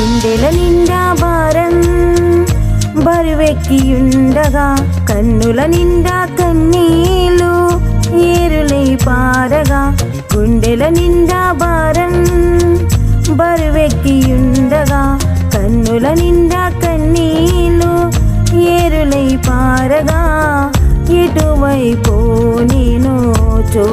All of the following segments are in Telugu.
గుండెల నిండా భారం బరువెక్కి ఉండగా కన్నుల నిండా కన్నీళ్ళు ఏరులై పారగా గుండెల నిండా భారం బరువెక్కి ఉండగా కన్నుల నిండా కన్నీళ్ళు ఏరులై పారగా ఎటువైపు నేను చూ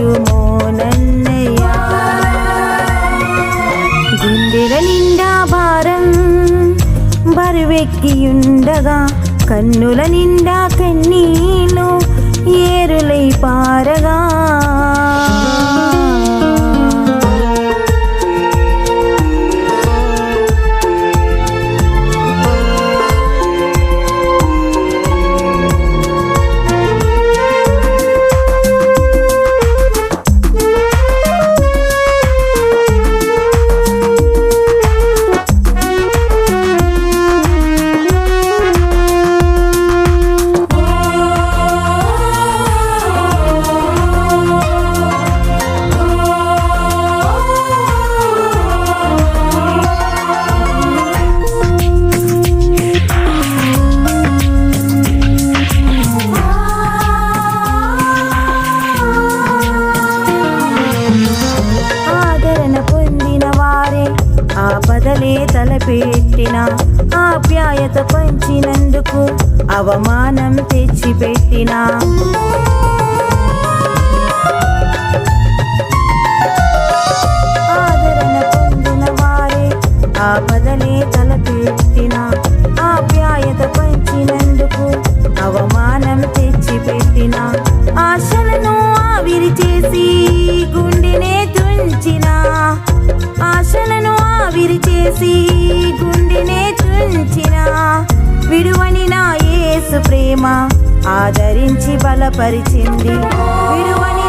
నడిపించు మోనన్నయ్యా గుండెల నిండా భారం బరువెక్కియుండగా కన్నుల నిండా ఆప్యాయత పంచినందుకు అవమానం తెచ్చిపెట్టిన. ఆదరణ పొందిన వారే ఆపదలే తలపి విడువని నా యేసు ప్రేమ. ఆదరించి బలపరిచింది. విడువని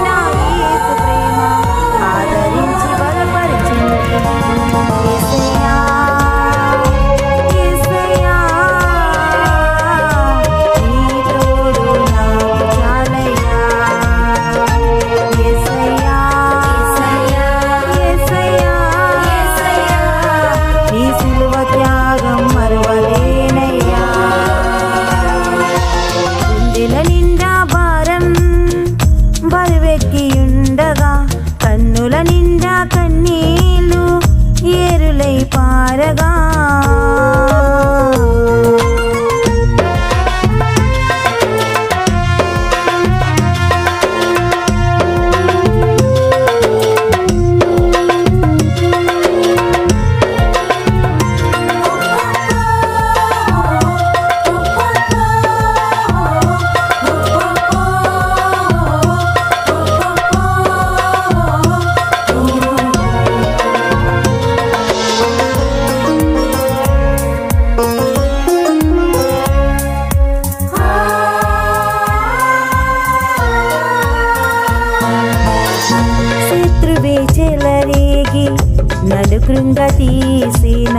కృంగ తీసిన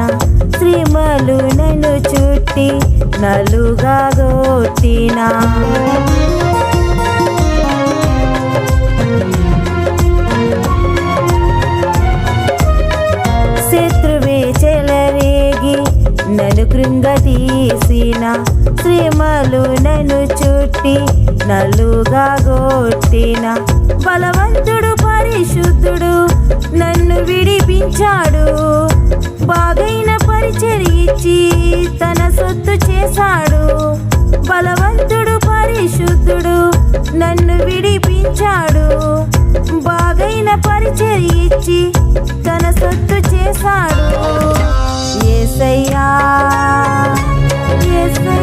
శ్రీమలు నన్ను చుట్టి నలుగా గొట్టిన శత్రువే చెలరేగి నన్ను కృంగతీసిన శ్రీమలు నన్ను చుట్టి నలుగా గొట్టిన బలవంతుడు విడిపించాడు బాగైన పరిచర్యిచ్చి తన సొత్తు చేశాడు. బలవంతుడు పరిశుద్ధుడు నన్ను విడిపించాడు. బాగైన పరిచర్యిచ్చి తన సొత్తు చేశాడు. ఏసయ్యా ఏసయ్యా.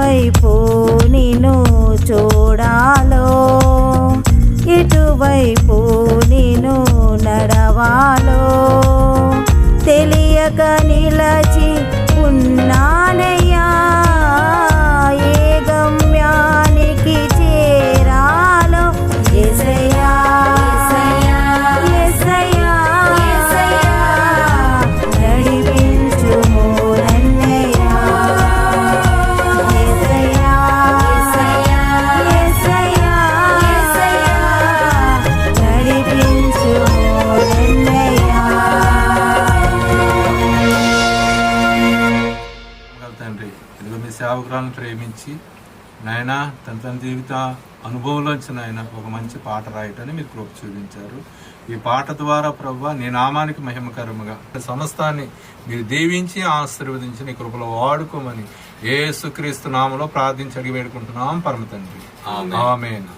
সবাই తండ్రి. ఇదిగో మీ సేవకురాలను ప్రేమించి నాయన తన తన జీవిత అనుభవంలోంచి నాయన ఒక మంచి పాట రాయటాన్ని మీరు కృప చూపించారు. ఈ పాట ద్వారా ప్రభు నీ నామానికి మహిమకరముగా సమస్తాన్ని మీరు దీవించి ఆశీర్వదించి నీ కృపలో వాడుకోమని యేసుక్రీస్తు నామలో ప్రార్థించి అడిగి వేడుకుంటున్నాం పరమ తండ్రి ఆమేన్.